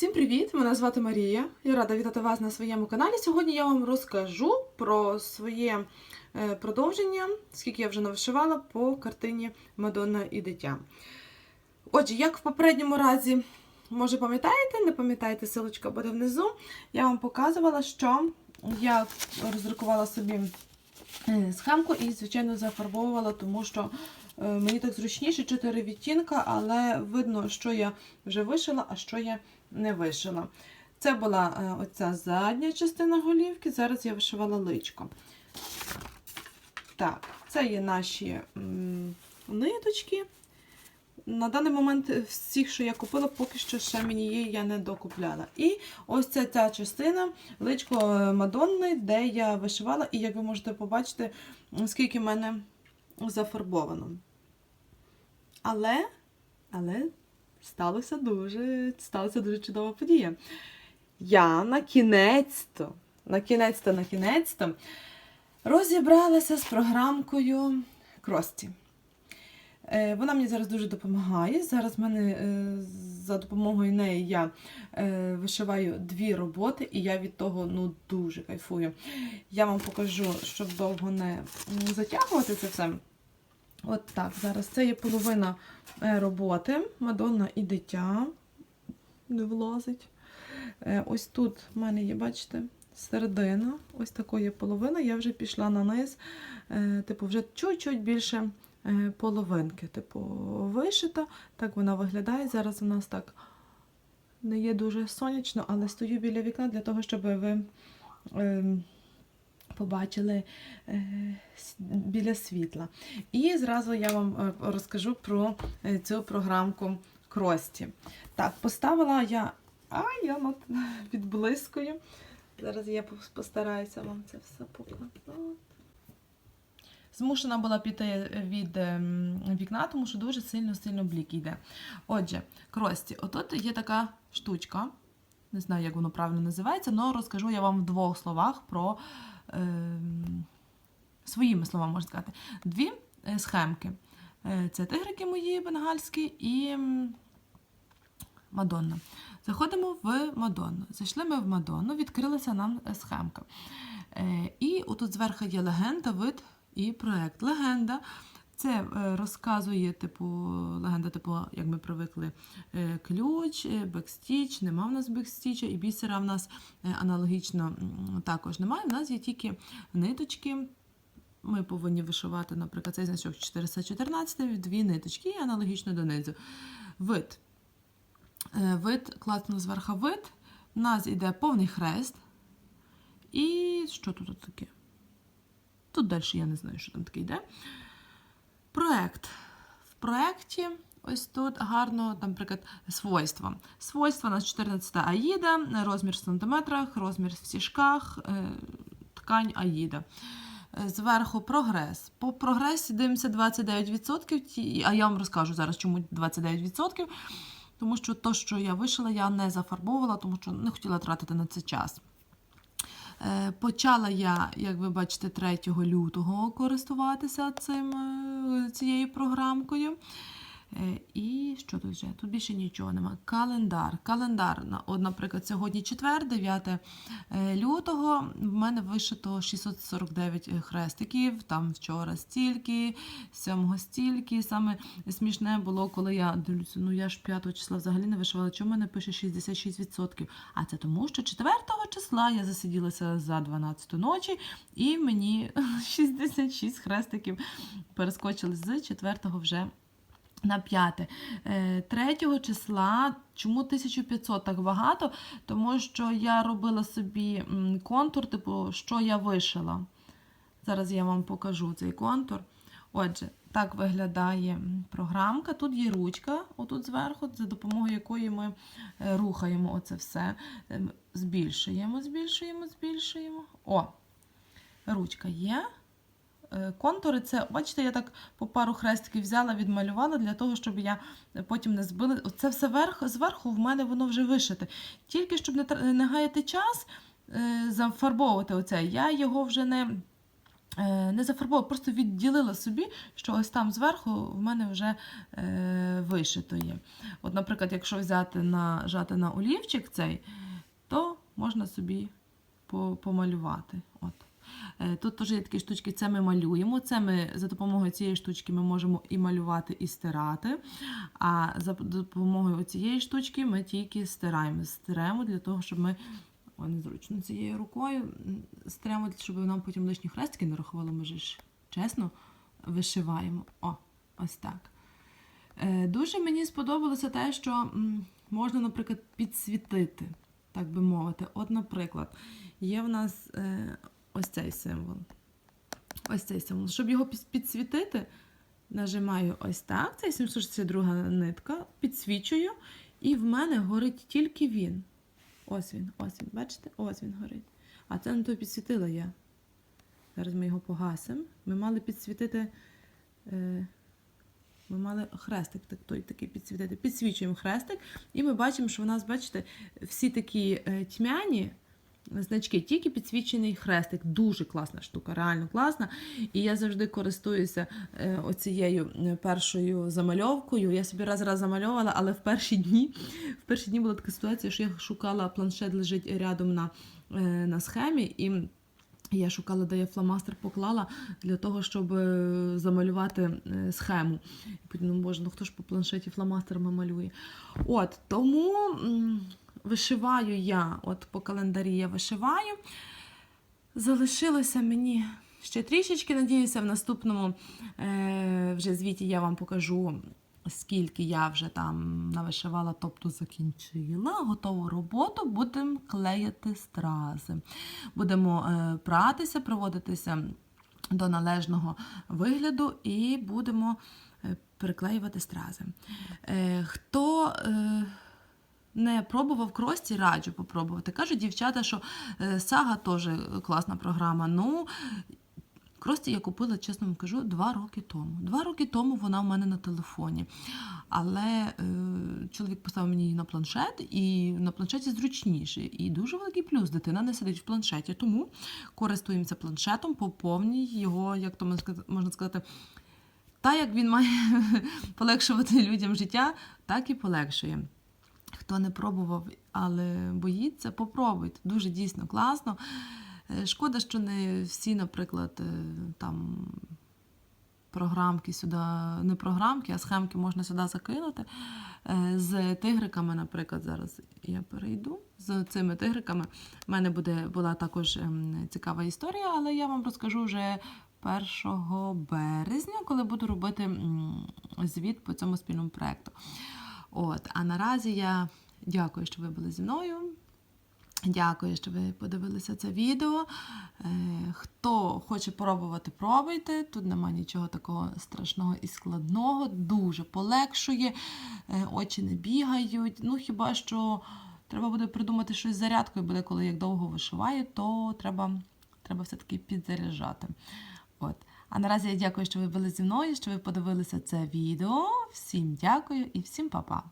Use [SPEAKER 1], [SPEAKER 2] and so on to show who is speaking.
[SPEAKER 1] Всім привіт! Мене звати Марія. Я рада вітати вас на своєму каналі. Сьогодні я вам розкажу про своє е, продовження, скільки я вже навишивала по картині Мадонна і дитя. Отже, як в попередньому разі, може пам'ятаєте, не пам'ятаєте, силочка буде внизу. Я вам показувала, що я роздрукувала собі е, схемку і, звичайно, зафарбовувала, тому що мені так зручніше 4 відтінка, але видно, що я вже вишила, а що я не вишила. Це була е, оця задня частина голівки, зараз я вишивала личко. Так, це є наші ниточки. На даний момент е, всіх, що я купила, поки що ще мені є, я не докупляла. І ось ця ця частина личко е, Мадонни, де я вишивала, і як ви можете побачити, скільки в мене зафарбовано. Але, але сталося дуже, сталася дуже чудова подія. Я на кінець-то, на кінець-то, на кінець-то розібралася з програмкою Крості. Е, Вона мені зараз дуже допомагає. Зараз в мене е, за допомогою неї я е, вишиваю дві роботи, і я від того ну, дуже кайфую. Я вам покажу, щоб довго не затягувати це все. От так, зараз це є половина е, роботи. Мадонна і дитя не влазить. Е, Ось тут в мене є, бачите, середина. Ось такої половина. Я вже пішла на низ, е, типу, вже чуть-чуть більше половинки. Типу, вишита. Так вона виглядає. Зараз у нас так не є дуже сонячно, але стою біля вікна для того, щоб ви. Побачили е, біля світла. І зразу я вам е, розкажу про е, цю програмку Крості. Так, поставила я. А, я над відблискую. Зараз я постараюся вам це все показати. Змушена була піти від ем, вікна, тому що дуже сильно-сильно блік йде. Отже, Крості, отут є така штучка. Не знаю, як воно правильно називається, але розкажу я вам в двох словах про своїми словами можна сказати. Дві е, схемки. Е, Це тигрики мої бенгальські і Мадонна. Заходимо в Мадонну. Зайшли ми в Мадонну, відкрилася нам е, схемка. І отут зверху є легенда, вид і проект. Легенда. Це е, розказує, типу, легенда, типу, як ми привикли, е, ключ, е, бекстіч, нема в нас бекстіча, і бісера в нас аналогічно також немає. В нас є тільки ниточки. Ми повинні вишивати, наприклад, цей значок 414, дві ниточки, і аналогічно донизу. Вид. Вид, класно зверху вид. У нас йде повний хрест. І що тут таке? Тут далі я не знаю, що там таке йде. Проект. В проєкті ось тут гарно, там, наприклад, свойства. Свойства у нас 14 аїда, розмір в сантиметрах, розмір в стіжках, е, ткань аїда. Е, Зверху прогрес. По прогресі дивимося 29%, а я вам розкажу зараз, чому 29%. Тому що то, що я вишила, я не зафарбовувала, тому що не хотіла тратити на це час. Е, Почала я, як ви бачите, 3 лютого користуватися цим, е, цією програмкою. Е, І що тут вже? Тут більше нічого немає. Календар. Календар, от, наприклад, сьогодні четвер, 9 е, лютого, в мене вишито 649 хрестиків, там вчора стільки, 7 стільки. Саме смішне було, коли я ну я ж 5 числа взагалі не вишивала, чому мене пише 66%. А це тому, що 4 числа я засиділася за 12 ночі, і мені 66 хрестиків перескочили з 4 вже на 5. 3 числа, чому 1500 так багато? Тому що я робила собі контур, типу, що я вишила. Зараз я вам покажу цей контур. Отже, так виглядає програмка. Тут є ручка, отут зверху, за допомогою якої ми е, рухаємо оце все. Ем, Збільшуємо, збільшуємо, збільшуємо. О, ручка є. Е, Контури це, бачите, я так по пару хрестиків взяла, відмалювала для того, щоб я потім не збила. Це все верх, зверху в мене воно вже вишите. Тільки щоб не, не гаяти час, е, зафарбовувати оце, я його вже не е, не зафарбовувала, просто відділила собі, що ось там зверху в мене вже е, вишито є. От, наприклад, якщо взяти на жати на олівчик цей, то можна собі помалювати. От. Е, Тут теж є такі штучки, це ми малюємо. Це ми за допомогою цієї штучки ми можемо і малювати, і стирати. А за допомогою цієї штучки ми тільки стираємо. Стираємо для того, щоб ми. О, незручно цією рукою. Стираємо, щоб нам потім лишні хрестики не рахували. Ми ж чесно вишиваємо. О, ось так. Е, Дуже мені сподобалося те, що можна, наприклад, підсвітити, так би мовити. От, наприклад, є в нас е, ось цей символ. Ось цей символ. Щоб його підсвітити, нажимаю ось так. Це 762 нитка, підсвічую, і в мене горить тільки він. Ось він, ось він. Бачите? Ось він горить. А це не то підсвітила я. Зараз ми його погасимо. Ми мали підсвітити. Е, ми мали хрестик так, той такий підсвітити. Підсвічуємо хрестик, і ми бачимо, що в нас, бачите, всі такі е, тьмяні значки, тільки підсвічений хрестик. Дуже класна штука, реально класна. І я завжди користуюся е, оцією е, першою замальовкою. Я собі раз раз замальовувала, але в перші дні, в перші дні була така ситуація, що я шукала планшет лежить рядом на, е, на схемі. і я шукала, де я фломастер поклала для того, щоб замалювати схему. І потім, ну боже, ну хто ж по планшеті фломастерами малює? От тому вишиваю я, от по календарі я вишиваю. Залишилося мені ще трішечки. Надіюся, в наступному е, вже звіті я вам покажу. Скільки я вже там навишивала, тобто закінчила готову роботу, будемо клеїти стрази. Будемо е, пратися, приводитися до належного вигляду і будемо е, приклеювати стрази. Е, хто е, не пробував крості, раджу попробувати. Кажуть дівчата, що е, сага теж класна програма. Ну, Крості я купила, чесно вам кажу, два роки тому. Два роки тому вона в мене на телефоні. Але е, чоловік поставив мені її на планшет, і на планшеті зручніше. І дуже великий плюс. Дитина не сидить в планшеті. Тому користуємося планшетом, поповнюй його, як то можна сказати, та як він має полегшувати людям життя, так і полегшує. Хто не пробував, але боїться, попробуйте. Дуже дійсно класно. Е, Шкода, що не всі, наприклад, е, там програмки сюди, не програмки, а схемки можна сюди закинути. Е, З тигриками, наприклад, зараз я перейду. З цими тигриками в мене буде, була також ем, цікава історія, але я вам розкажу вже 1 березня, коли буду робити звіт по цьому спільному проєкту. От, а наразі я дякую, що ви були зі мною. Дякую, що ви подивилися це відео. Е, Хто хоче пробувати, пробуйте. Тут нема нічого такого страшного і складного, дуже полегшує, е, очі не бігають. Ну, хіба що треба буде придумати щось з зарядкою, буде, коли як довго вишиваю, то треба, треба все-таки підзаряджати. От. А наразі я дякую, що ви були зі мною, що ви подивилися це відео. Всім дякую і всім па-па!